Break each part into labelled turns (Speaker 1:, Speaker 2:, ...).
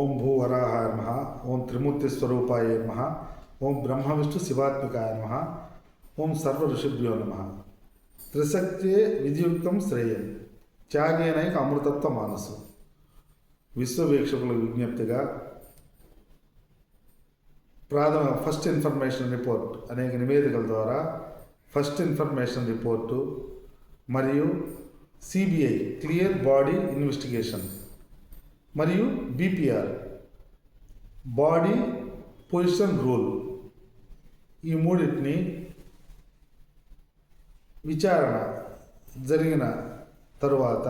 Speaker 1: ఓం భూవరాహాయ నమ ఓం త్రిమూర్తి స్వరూపాయ నమ ఓం బ్రహ్మ విష్ణు శివాత్మికాయ నమ ఓం సర్వ ఋషిభ్యో నమ. త్రిశక్తే విధియుక్తం శ్రేయం త్యాగేనైక అమృతత్వ మానసు. విశ్వవీక్షకుల విజ్ఞప్తిగా ప్రాథమిక ఫస్ట్ ఇన్ఫర్మేషన్ రిపోర్ట్ అనేక నివేదికల ద్వారా ఫస్ట్ ఇన్ఫర్మేషన్ రిపోర్టు మరియు సిబిఐ క్లియర్ బాడీ ఇన్వెస్టిగేషన్. మరియు బీపీఆర్ బాడీ పొజిషన్ రూల్ ఈ మూడింటిని విచారణ జరిగిన తరువాత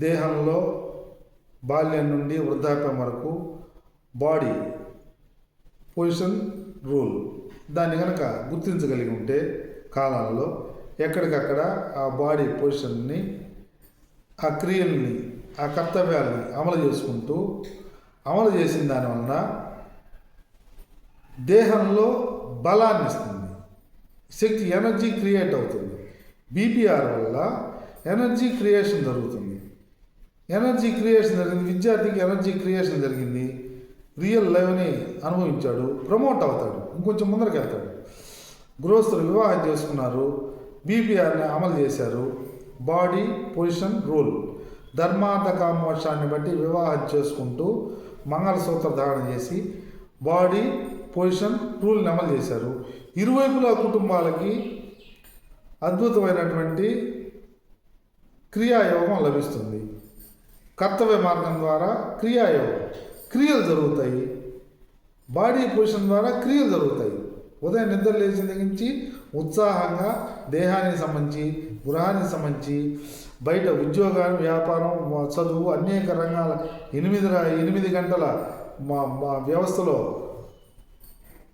Speaker 1: దేహంలో బాల్యం నుండి వృద్ధాప్యం వరకు బాడీ పొజిషన్ రూల్ దాన్ని కనుక గుర్తించగలిగి ఉంటే కాలంలో ఎక్కడికక్కడ ఆ బాడీ పొజిషన్ని ఆ క్రియల్ని ఆ కర్తవ్యాలని అమలు చేసుకుంటూ అమలు చేసిన దానివలన దేహంలో బలాన్ని ఇస్తుంది. శక్తి ఎనర్జీ క్రియేట్ అవుతుంది. బీపీఆర్ వల్ల ఎనర్జీ క్రియేషన్ జరుగుతుంది. ఎనర్జీ క్రియేషన్ జరిగింది విద్యార్థికి ఎనర్జీ క్రియేషన్ జరిగింది. రియల్ లైవ్ని అనుభవించాడు ప్రమోట్ అవుతాడు ఇంకొంచెం ముందరికి వెళ్తాడు గృహస్థులు వివాహం చేసుకున్నారు బీపీఆర్ని అమలు చేశారు. Body position rule. ధర్మార్థ మోక్షాన్ని బట్టి వివాహం చేసుకుంటూ మంగళసూత్ర ధారణ చేసి బాడీ పొజిషన్ రూల్ని అమలు చేశారు. ఇరువైపుల కుటుంబాలకి అద్భుతమైనటువంటి క్రియాయోగం లభిస్తుంది. కర్తవ్య మార్గం ద్వారా క్రియాయోగం. క్రియలు జరుగుతాయి. బాడీ పొజిషన్ ద్వారా క్రియలు జరుగుతాయి. ఉదయం నిద్ర లేచిన దగ్గర నుంచి ఉత్సాహంగా దేహానికి సంబంధించి గృహానికి సంబంధించి బయట ఉద్యోగం వ్యాపారం చదువు అనేక రంగాల ఎనిమిది ఎనిమిది గంటల మా మా వ్యవస్థలో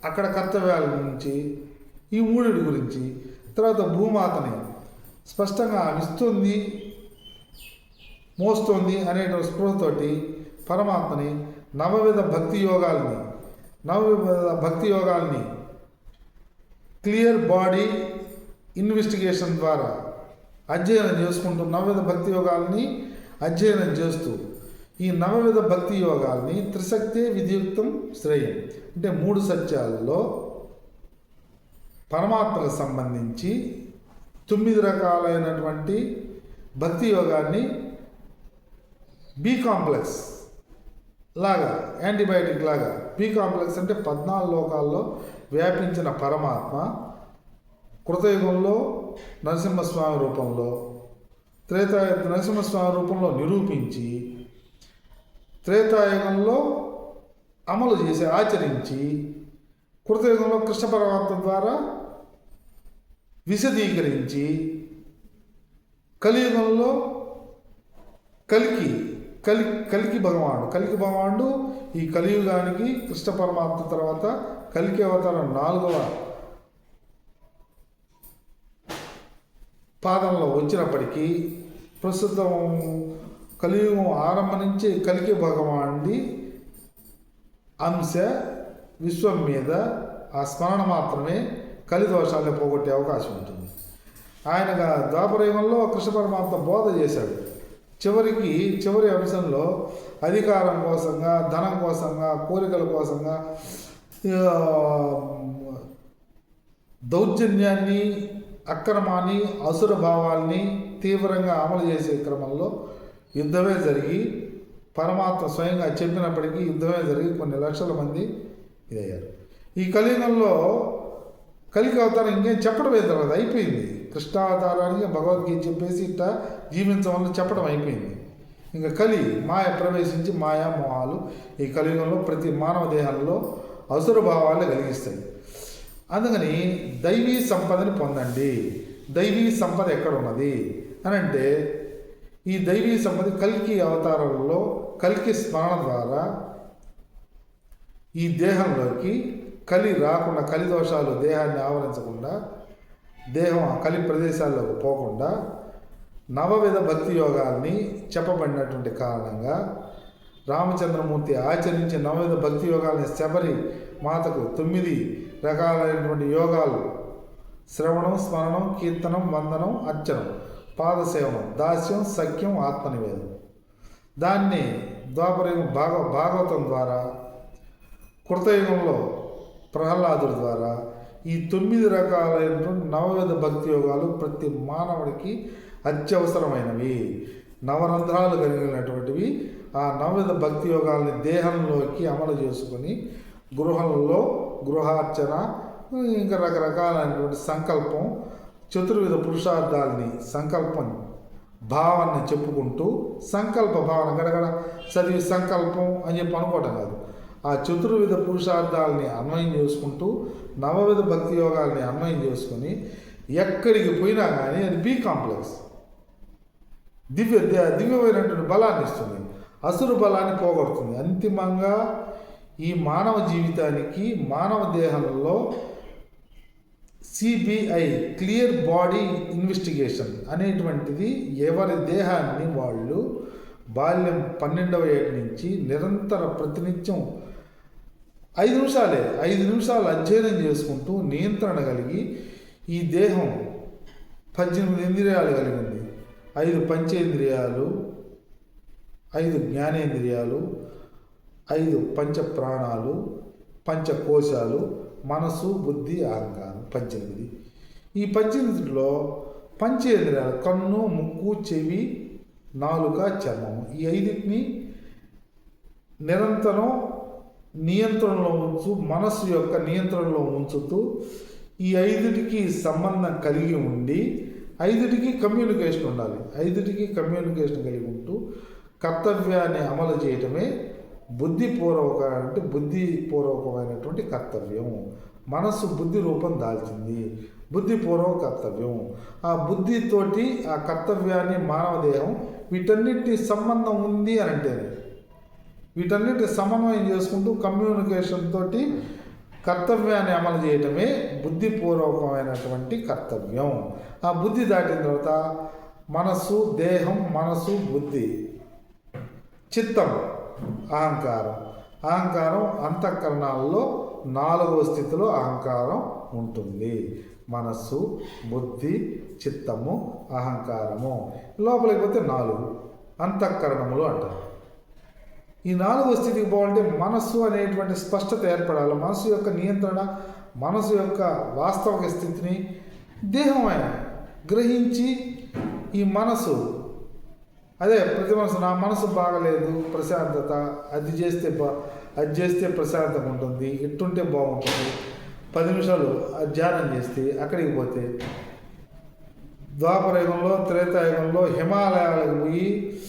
Speaker 1: అక్కడ కర్తవ్యాల గురించి ఈ మూడు గురించి తర్వాత భూమాతని స్పష్టంగా ఇస్తుంది మోస్తోంది అనే స్పృహతోటి పరమాత్మని నవవిధ భక్తి యోగాల్ని నవవిధ భక్తి యోగాల్ని క్లియర్ బాడీ ఇన్వెస్టిగేషన్ ద్వారా అధ్యయనం చేసుకుంటూ నవవిధ భక్తి యోగాల్ని అధ్యయనం చేస్తూ ఈ నవవిధ భక్తి యోగాల్ని త్రిశక్తి విధియుక్తం శ్రేయం అంటే మూడు సత్యాలలో పరమాత్మకు సంబంధించి తొమ్మిది రకాలైనటువంటి భక్తి యోగాన్ని బి కాంప్లెక్స్ లాగా యాంటీబయాటిక్ లాగా బి కాంప్లెక్స్ అంటే పద్నాలుగు లోకాల్లో వ్యాపించిన పరమాత్మ కృతయుగంలో నరసింహస్వామి రూపంలో త్రేతాయ నరసింహస్వామి రూపంలో నిరూపించి త్రేతాయుగంలో అమలు చేసి ఆచరించి కృతయుగంలో కృష్ణ పరమాత్మ ద్వారా విశదీకరించి కలియుగంలో కలికి కలి కలికి భగవానుడు. కలికి భగవానుడు ఈ కలియుగానికి కృష్ణ పరమాత్మ తర్వాత కలికి అవతారం నాలుగవ పాదంలో వచ్చినప్పటికీ ప్రస్తుతం కలియుగం ఆరంభం నుంచి కలికి భగవానుడి అంశ విశ్వం మీద ఆ స్మరణ మాత్రమే కలి దోషాలను పోగొట్టే అవకాశం ఉంటుంది. ఆయనగా ద్వాపరయుగంలో కృష్ణ పరమాత్మ బోధ చేశాడు. చివరికి చివరి అంశంలో అధికారం కోసంగా ధనం కోసంగా కోరికల కోసంగా దౌర్జన్యాన్ని అక్రమాన్ని అసుర భావాల్ని తీవ్రంగా అమలు చేసే క్రమంలో యుద్ధమే జరిగి పరమాత్మ స్వయంగా చెప్పినప్పటికీ యుద్ధమే జరిగి కొన్ని లక్షల మంది ఇదయ్యారు. ఈ కలియుగంలో కలికి అవతారం ఇంకేం చెప్పడం లేదు తర్వాత అయిపోయింది. కృష్ణావతారానికి భగవద్గీత చెప్పేసి ఇట్లా జీవించడం చెప్పడం అయిపోయింది. ఇంకా కలి మాయ ప్రవేశించి మాయా మోహాలు ఈ కలియుగంలో ప్రతి మానవ దేహంలో అసుర భావాలు కలిగిస్తాయి. అందుకని దైవీ సంపదని పొందండి. దైవీ సంపద ఎక్కడ ఉన్నది అని అంటే ఈ దైవీ సంపద కల్కి అవతారంలో కల్కి స్మరణ ద్వారా ఈ దేహంలోకి కలి రాకుండా కలి దోషాలు దేహాన్ని ఆవరించకుండా దేహం ఆ కలి ప్రదేశాల్లోకి పోకుండా నవవిధ భక్తి యోగాల్ని చెప్పబడినటువంటి కారణంగా రామచంద్రమూర్తి ఆచరించి నవవిధ భక్తి యోగాల్ని శబరి మాతకు తొమ్మిది రకాలైనటువంటి యోగాలు. శ్రవణం స్మరణం కీర్తనం వందనం అర్చనం పాదసేవనం దాస్యం సఖ్యం ఆత్మనివేదం. దాన్ని ద్వాపరయుగం భాగ భాగవతం ద్వారా కృతయుగంలో ప్రహ్లాదుడి ద్వారా ఈ తొమ్మిది రకాలైనటువంటి నవవిధ భక్తి యోగాలు ప్రతి మానవుడికి అత్యవసరమైనవి. నవరంధ్రాలు కలిగినటువంటివి ఆ నవవిధ భక్తి యోగాల్ని దేహంలోకి అమలు చేసుకొని గృహంలో గృహార్చన ఇంకా రకరకాలైనటువంటి సంకల్పం చతుర్విధ పురుషార్థాలని సంకల్పం భావాన్ని చెప్పుకుంటూ సంకల్ప భావన గడగడ చదివి సంకల్పం అని చెప్పి అనుకోవటం కాదు. ఆ చతుర్విధ పురుషార్థాలని అన్వయం చేసుకుంటూ నవవిధ భక్తి యోగాల్ని అన్వయం చేసుకొని ఎక్కడికి పోయినా కానీ అది బీ కాంప్లెక్స్ దివ్య దివ్యమైనటువంటి బలాన్ని ఇస్తుంది అసురు బలాన్ని పోగొడుతుంది. అంతిమంగా ఈ మానవ జీవితానికి మానవ దేహంలో సిబిఐ క్లియర్ బాడీ ఇన్వెస్టిగేషన్ అనేటువంటిది ఎవరి దేహాన్ని వాళ్ళు బాల్యం పన్నెండవ ఏడు నుంచి నిరంతర ప్రతినిత్యం ఐదు నిమిషాలే ఐదు నిమిషాలు అధ్యయనం చేసుకుంటూ నియంత్రణ కలిగి ఈ దేహం పద్దెనిమిది ఇంద్రియాలు కలిగి ఉంది. ఐదు పంచేంద్రియాలు ఐదు జ్ఞానేంద్రియాలు ఐదు పంచ ప్రాణాలు పంచకోశాలు మనసు బుద్ధి అహంకారం. పద్దెనిమిది. ఈ పద్దెనిమిదిలో పంచేంద్రియాలు కన్ను ముక్కు చెవి నాలుక చర్మము. ఈ ఐదుటిని నిరంతరం నియంత్రణలో ఉంచు మనస్సు యొక్క నియంత్రణలో ఉంచుతూ ఈ ఐదుటికి సంబంధం కలిగి ఉండి ఐదుటికి కమ్యూనికేషన్ ఉండాలి. ఐదుటికి కమ్యూనికేషన్ కలిగి ఉంటూ కర్తవ్యాన్ని అమలు చేయటమే బుద్ధిపూర్వక అంటే బుద్ధిపూర్వకమైనటువంటి కర్తవ్యం. మనస్సు బుద్ధి రూపం దాల్చింది. బుద్ధిపూర్వక కర్తవ్యం. ఆ బుద్ధితోటి ఆ కర్తవ్యాన్ని మానవ దేహం వీటన్నిటి సంబంధం ఉంది అని అంటే వీటన్నిటి సమన్వయం చేసుకుంటూ కమ్యూనికేషన్ తోటి కర్తవ్యాన్ని అమలు చేయటమే బుద్ధిపూర్వకమైనటువంటి కర్తవ్యం. ఆ బుద్ధి దాటిన తర్వాత మనస్సు దేహం మనసు బుద్ధి. చిత్తం. అహంకారం. అహంకారం అంతఃకరణాల్లో నాలుగవ స్థితిలో అహంకారం ఉంటుంది. మనస్సు బుద్ధి చిత్తము అహంకారము. లోపలికి పోతే నాలుగు. అంతఃకరణములు అంటారు. ఈ నాలుగో స్థితికి పోవాలంటే మనస్సు అనేటువంటి స్పష్టత ఏర్పడాలి. మనసు యొక్క నియంత్రణ మనసు యొక్క వాస్తవిక స్థితిని దేహమైన గ్రహించి ఈ మనసు అదే ప్రతి మనసు నా మనసు బాగలేదు ప్రశాంతత అది చేస్తే బా అది చేస్తే ప్రశాంతంగా ఉంటుంది ఎట్టుంటే బాగుంటుంది. పది నిమిషాలు అది ధ్యానం చేస్తే అక్కడికి పోతే ద్వాపరయుగంలో త్రేతాయుగంలో హిమాలయాలకు పోయి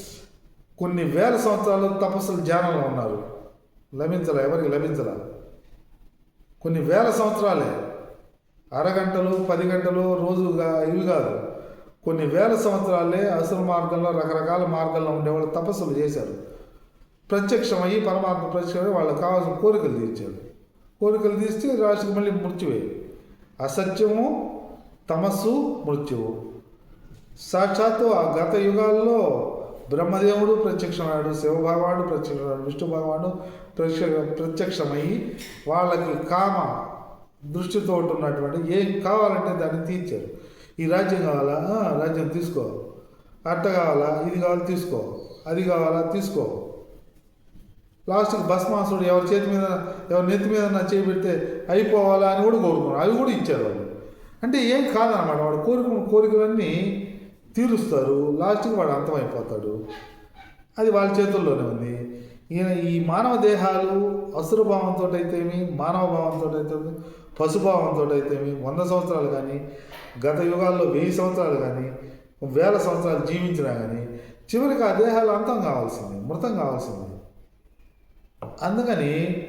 Speaker 1: కొన్ని వేల సంవత్సరాలు తపస్సులు ధ్యానంలో ఉన్నారు. లభించలే? ఎవరికి లభించలే? కొన్ని వేల సంవత్సరాలే. అరగంటలు పది గంటలు రోజుగా ఇవి కాదు. కొన్ని వేల సంవత్సరాలే అసురు మార్గంలో రకరకాల మార్గంలో ఉండేవాళ్ళు తపస్సులు చేశారు. ప్రత్యక్షమయ్యి పరమాత్మ ప్రత్యక్షమై వాళ్ళకి కావాల్సిన కోరికలు తీర్చారు. కోరికలు తీస్తే రాశికి మళ్ళీ మృత్యువే అసత్యము తమస్సు మృత్యువు. సాక్షాత్తు ఆ గత యుగాల్లో బ్రహ్మదేవుడు ప్రత్యక్షమయ్యాడు శివభగవానుడు ప్రత్యక్షమయ్యాడు విష్ణు భగవానుడు ప్రత్యక్ష ప్రత్యక్షమయ్యి వాళ్ళకి కామ దృష్టితో ఉన్నటువంటి ఏం కావాలంటే దాన్ని తీర్చారు. ఈ రాజ్యం కావాలా? రాజ్యం తీసుకో. అట్ట కావాలా? ఇది కావాలా తీసుకో. అది కావాలా తీసుకో. లాస్ట్కి భస్మాసుడు ఎవరి చేతి మీద ఎవరి నెత్తి మీద నా చేయి పెడితే అయిపోవాలా అని కూడా కోరుకున్నాడు అవి కూడా ఇచ్చారు వాళ్ళు. అంటే ఏం కాదనమాట వాడు కోరిక కోరికలన్నీ తీరుస్తారు. లాస్ట్కి వాడు అంతమైపోతాడు. అది వాళ్ళ చేతుల్లోనే ఉంది. ఈయన ఈ మానవ దేహాలు అసుర భావంతో అయితేమి మానవ భావంతో అయితే పశుభావంతో అయితేమి వంద సంవత్సరాలు కానీ గత యుగాల్లో వెయ్యి సంవత్సరాలు కానీ వేల సంవత్సరాలు జీవించినా కానీ చివరికి ఆ దేహాలు అంతం కావాల్సింది మృతం కావాల్సింది. అందుకని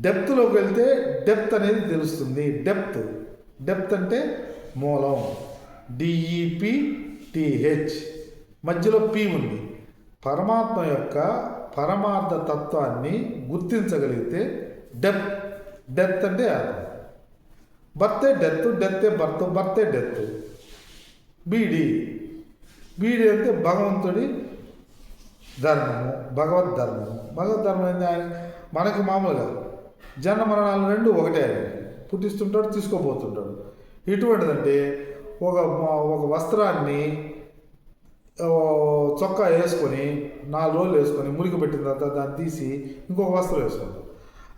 Speaker 1: డెప్త్లోకి వెళ్తే డెప్త్ అనేది తెలుస్తుంది. డెప్త్. డెప్త్ అంటే మూలం. డిఈపి టిహెచ్ మధ్యలో పి ఉంది. పరమాత్మ యొక్క పరమార్థ తత్వాన్ని గుర్తించగలిగితే డెప్త్. డెత్ అంటే అర్థం బర్తే డెత్ డెత్తే birth బర్తే death B D B D అంటే భగవంతుడి ధర్మము భగవద్ ధర్మము. భగవద్ ధర్మం ఏంటి ఆయన? మనకి మామూలుగా జన్మ మరణాలు రెండు ఒకటే పుట్టిస్తుంటాడు తీసుకోబోతుంటాడు. ఎటువంటిదంటే ఒక ఒక వస్త్రాన్ని చొక్కా వేసుకొని నాలుగు రోజులు వేసుకొని మురికి పెట్టిన తర్వాత దాన్ని తీసి ఇంకొక వస్త్రం వేసుకుంటాం.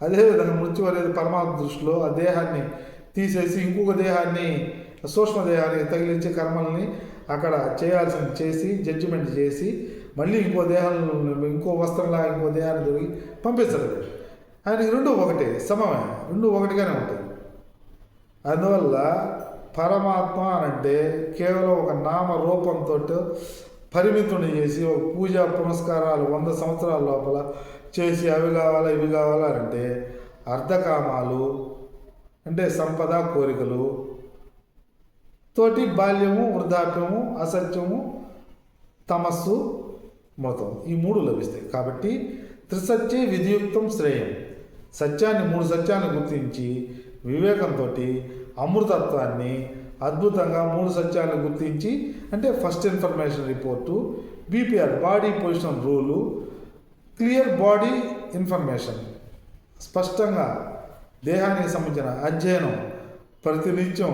Speaker 1: అదేవిధంగా మృత్యు అనేది పరమాత్మ దృష్టిలో ఆ దేహాన్ని తీసేసి ఇంకొక దేహాన్ని సూక్ష్మ దేహాన్ని తగిలించే కర్మల్ని అక్కడ చేయాల్సింది చేసి జడ్జిమెంట్ చేసి మళ్ళీ ఇంకో దేహాలను ఇంకో వస్త్రంలా ఇంకో దేహాన్ని దొరికి పంపించలేదు ఆయనకి రెండు ఒకటే సమమే. రెండు ఒకటిగానే ఉంటుంది అందువల్ల పరమాత్మ అంటే కేవలం ఒక నామ రూపంతో పరిమితుని చేసి ఒక పూజా పునస్కారాలు వంద సంవత్సరాల లోపల చేసి అవి కావాలా ఇవి కావాలా అంటే అర్ధకామాలు అంటే సంపద కోరికలు తోటి బాల్యము వృద్ధాప్యము అసత్యము తమస్సు మతం ఈ మూడు లభిస్తాయి. కాబట్టి త్రిసత్యే విధియుక్తం శ్రేయం. సత్యాన్ని మూడు సత్యాన్ని గుర్తించి వివేకంతో అమృతత్వాన్ని అద్భుతంగా మూడు సత్యాలను గుర్తించి అంటే first information report BPR body position rule clear body information. స్పష్టంగా దేహానికి సంబంధించిన అధ్యయనం ప్రతినిత్యం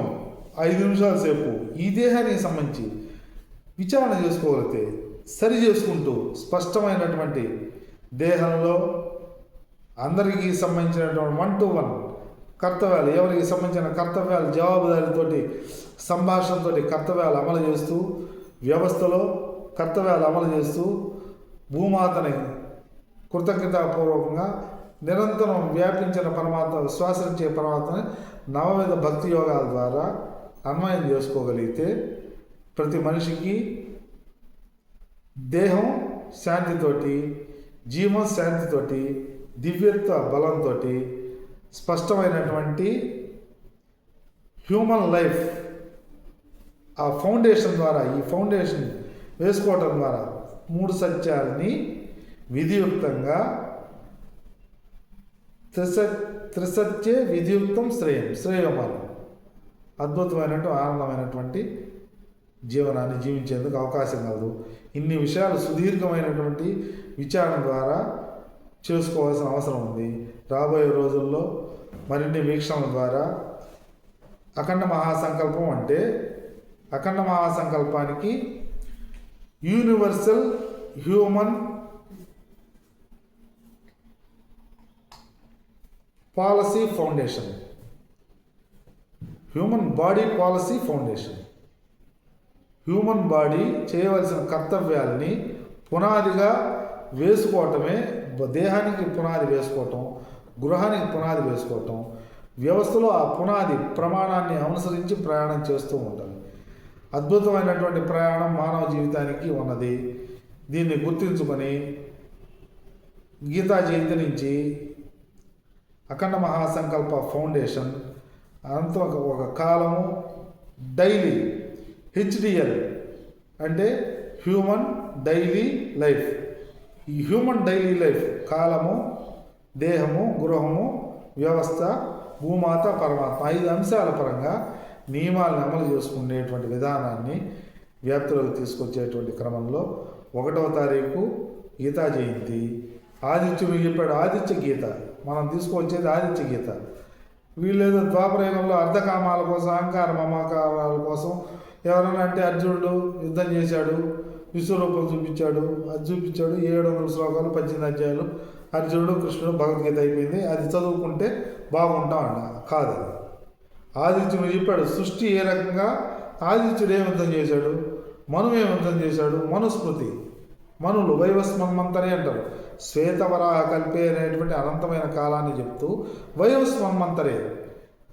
Speaker 1: ఐదు నిమిషాల సేపు ఈ దేహానికి సంబంధించి విచారణ చేసుకోగలిగితే సరి చేసుకుంటూ స్పష్టమైనటువంటి దేహంలో అందరికీ సంబంధించినటువంటి వన్ టు వన్ కర్తవ్యాలు ఎవరికి సంబంధించిన కర్తవ్యాలు జవాబుదారీతోటి సంభాషణతో కర్తవ్యాలు అమలు చేస్తూ వ్యవస్థలో కర్తవ్యాలు అమలు చేస్తూ భూమాతని కృతజ్ఞతాపూర్వకంగా నిరంతరం వ్యాపించిన పరమాత్మ విశ్వాసించే పరమాత్మని నవవిధ భక్తి యోగాల ద్వారా అన్వయం చేసుకోగలిగితే ప్రతి మనిషికి దేహం శాంతితోటి జీవం శాంతితోటి దివ్యత్వ బలంతో స్పష్టమైనటువంటి హ్యూమన్ లైఫ్ ఆ ఫౌండేషన్ ద్వారా ఈ ఫౌండేషన్ వేసుకోవటం ద్వారా మూడు సత్యాలని విధియుక్తంగా త్రిసత్ త్రిసత్యే విధియుక్తం శ్రేయం శ్రేయమానం అద్భుతమైనటువంటి ఆనందమైనటువంటి జీవనాన్ని జీవించేందుకు అవకాశం కలదు. ఇన్ని విషయాలు సుదీర్ఘమైనటువంటి విచారణ ద్వారా చేసుకోవాల్సిన అవసరం ఉంది. రాబోయే రోజుల్లో మరిన్ని వీక్షణల ద్వారా అఖండ మహాసంకల్పం అంటే అఖండ మహాసంకల్పానికి universal human policy foundation. Human body policy foundation. Human body చేయవలసిన కర్తవ్యాలని పునాదిగా వేసుకోవటమే దేహానికి పునాది వేసుకోవటం గృహానికి పునాది వేసుకోవటం వ్యవస్థలో ఆ పునాది ప్రమాణాన్ని అనుసరించి ప్రయాణం చేస్తూ ఉంటుంది. అద్భుతమైనటువంటి ప్రయాణం మానవ జీవితానికి ఉన్నది. దీన్ని గుర్తించుకొని గీతా జయంతి నుంచి అఖండ మహాసంకల్ప ఫౌండేషన్ అంతా ఒక ఒక కాలము డైలీ హెచ్డిఎల్ అంటే హ్యూమన్ డైలీ లైఫ్. ఈ హ్యూమన్ డైలీ లైఫ్ కాలము దేహము గృహము వ్యవస్థ భూమాత పరమాత్మ ఐదు అంశాల పరంగా నియమాలను అమలు చేసుకునేటువంటి విధానాన్ని వ్యాప్తిలోకి తీసుకొచ్చేటువంటి క్రమంలో ఒకటవ తారీఖు గీతా జయంతి. ఆదిత్యుడు చెప్పాడు ఆదిత్య గీత. మనం తీసుకొచ్చేది ఆదిత్య గీత. వీళ్ళేదో ద్వాపరయుగంలో అర్ధకామాల కోసం అహంకార మమకారాల కోసం ఎవరైనా అంటే అర్జునుడు యుద్ధం చేశాడు విశ్వరూపం చూపించాడు అది చూపించాడు ఏడు వందల శ్లోకాలు పద్దెనిమిది అధ్యాయాలు అర్జునుడు కృష్ణుడు భగవద్గీత అయిపోయింది. అది చదువుకుంటే బాగుంటాం అన్న కాదు అది. ఆదిత్యుడు చెప్పాడు సృష్టి ఏ రకంగా? ఆదిత్యుడు ఏం యుద్ధం చేశాడు? మను ఏం యుద్ధం చేశాడు? మనుస్మృతి. మనులు వైవస్మంతరే అంటారు. శ్వేతవరాహ కల్పే అనేటువంటి అనంతమైన కాలాన్ని చెప్తూ వైవస్మన్మంతరే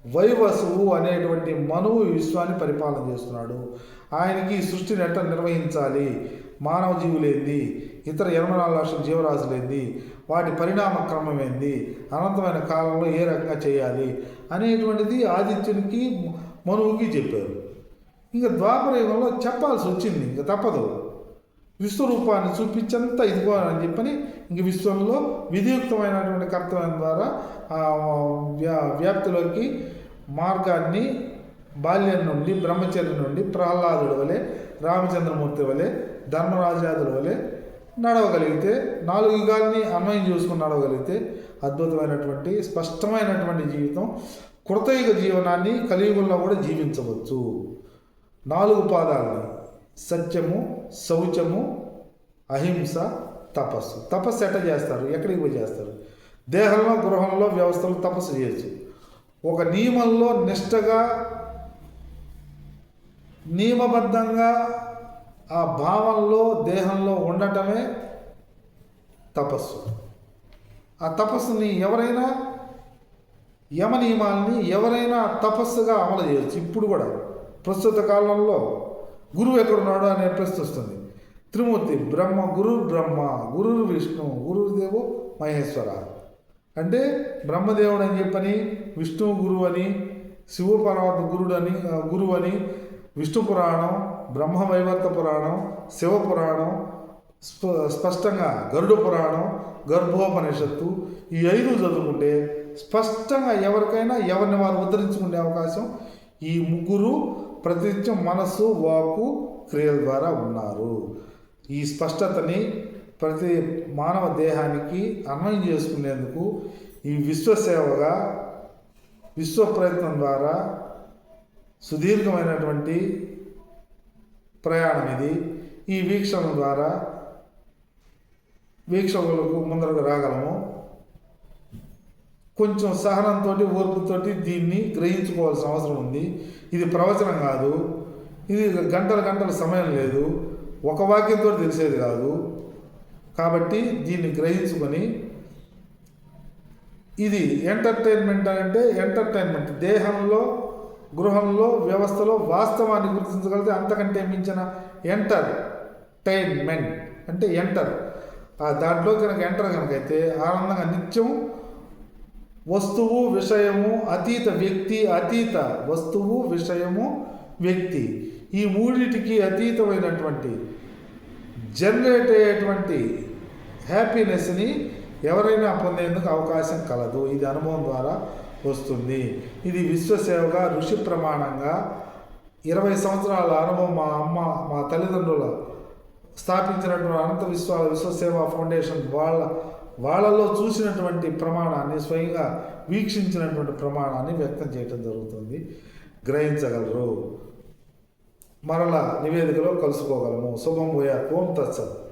Speaker 1: వైవసువు అనేటువంటి మనువు విశ్వాన్ని పరిపాలన చేస్తున్నాడు. ఆయనకి సృష్టిని ఎట్లా నిర్వహించాలి? మానవ జీవులేంది ఇతర ఇరవై నాలుగు లక్షల జీవరాశులేంది వాటి పరిణామ క్రమం ఏంది అనంతమైన కాలంలో ఏ రకంగా చేయాలి? అనేటువంటిది ఆదిత్యునికి మనువుకి చెప్పారు. ఇంకా ద్వాపర యుగంలో చెప్పాల్సి వచ్చింది. ఇంకా తప్పదు. విశ్వరూపాన్ని చూపించేంత ఇదిగో అని చెప్పని ఇంక విశ్వంలో విధియుక్తమైనటువంటి కర్తవ్యం ద్వారా ఆ వ్యా వ్యాప్తిలోకి మార్గాన్ని బాల్యం నుండి బ్రహ్మచర్య నుండి ప్రహ్లాదుడు వలె రామచంద్రమూర్తి వలె ధర్మరాజాదుల వలె నడవగలిగితే నాలుగు యుగాల్ని అన్వయం చేసుకుని నడవగలిగితే అద్భుతమైనటువంటి స్పష్టమైనటువంటి జీవితం కృతయుగ జీవనాన్ని కలియుగంలో కూడా జీవించవచ్చు. నాలుగు పాదాలని సత్యము శౌచము అహింస తపస్సు. తపస్సు ఎట్ట చేస్తారు? ఎక్కడికి పోయి చేస్తారు? దేహంలో గృహంలో వ్యవస్థలు తపస్సు చేయొచ్చు. ఒక నియమంలో నిష్టగా నియమబద్ధంగా ఆ భావంలో దేహంలో ఉండటమే తపస్సు. ఆ తపస్సుని ఎవరైనా యమ నియమాల్ని ఎవరైనా తపస్సుగా అమలు చేయొచ్చు. ఇప్పుడు కూడా ప్రస్తుత కాలంలో గురువు ఎక్కడున్నాడు అనే ప్రశ్న వస్తుంది. త్రిమూర్తి బ్రహ్మ గురు బ్రహ్మ గురు విష్ణు గురుదేవు మహేశ్వర. అంటే బ్రహ్మదేవుడు అని చెప్పని విష్ణువు గురువు అని శివపర్వత గురుడు అని గురువు అని విష్ణు పురాణం బ్రహ్మ వైవర్త పురాణం శివ పురాణం స్ప స్పష్టంగా గరుడ పురాణం గర్భోపనిషత్తు ఈ ఐదు చదువుకుంటే స్పష్టంగా ఎవరికైనా ఎవరిని వారు ఉద్ధరించుకునే అవకాశం ఈ ముగ్గురు ప్రతినిత్యం మనస్సు వాకు క్రియల ద్వారా ఉన్నారు. ఈ స్పష్టతని ప్రతి మానవ దేహానికి అన్వయం చేసుకునేందుకు ఈ విశ్వసేవగా విశ్వ ప్రయత్నం ద్వారా సుదీర్ఘమైనటువంటి ప్రయాణం ఇది. ఈ వీక్షణ ద్వారా వీక్షకులకు ముందరకు రాగలము. కొంచెం సహనంతో ఓర్పుతోటి దీన్ని గ్రహించుకోవాల్సిన అవసరం ఉంది. ఇది ప్రవచనం కాదు. ఇది గంటల గంటల సమయం లేదు. ఒక వాక్యంతో తెలిసేది కాదు. కాబట్టి దీన్ని గ్రహించుకొని ఇది ఎంటర్టైన్మెంట్ అంటే ఎంటర్టైన్మెంట్. దేహంలో గృహంలో వ్యవస్థలో వాస్తవాన్ని గుర్తించగలిగితే అంతకంటే మించిన ఎంటర్టైన్మెంట్ అంటే ఎంటర్ ఆ దాంట్లో కనుక ఎంటర్ కనుకైతే ఆనందంగా నిత్యం వస్తువు విషయము అతీత వ్యక్తి అతీత వస్తువు విషయము వ్యక్తి. ఈ మూడిటికి అతీతమైనటువంటి జనరేట్ అయ్యేటువంటి హ్యాపీనెస్ని ఎవరైనా పొందేందుకు అవకాశం కలదు. ఇది అనుభవం ద్వారా వస్తుంది. ఇది విశ్వసేవగా ఋషి ప్రమాణంగా ఇరవై సంవత్సరాల అనుభవం మా అమ్మ మా తల్లిదండ్రుల స్థాపించినటువంటి అనంత విశ్వ విశ్వసేవ ఫౌండేషన్ వాళ్ళ వాళ్ళలో చూసినటువంటి ప్రమాణాన్ని స్వయంగా వీక్షించినటువంటి ప్రమాణాన్ని వ్యక్తం చేయటం జరుగుతుంది. గ్రహించగలరు. మరల నివేదికలో కలుసుకోగలము. శుభం పోయా ఓం తత్సత్.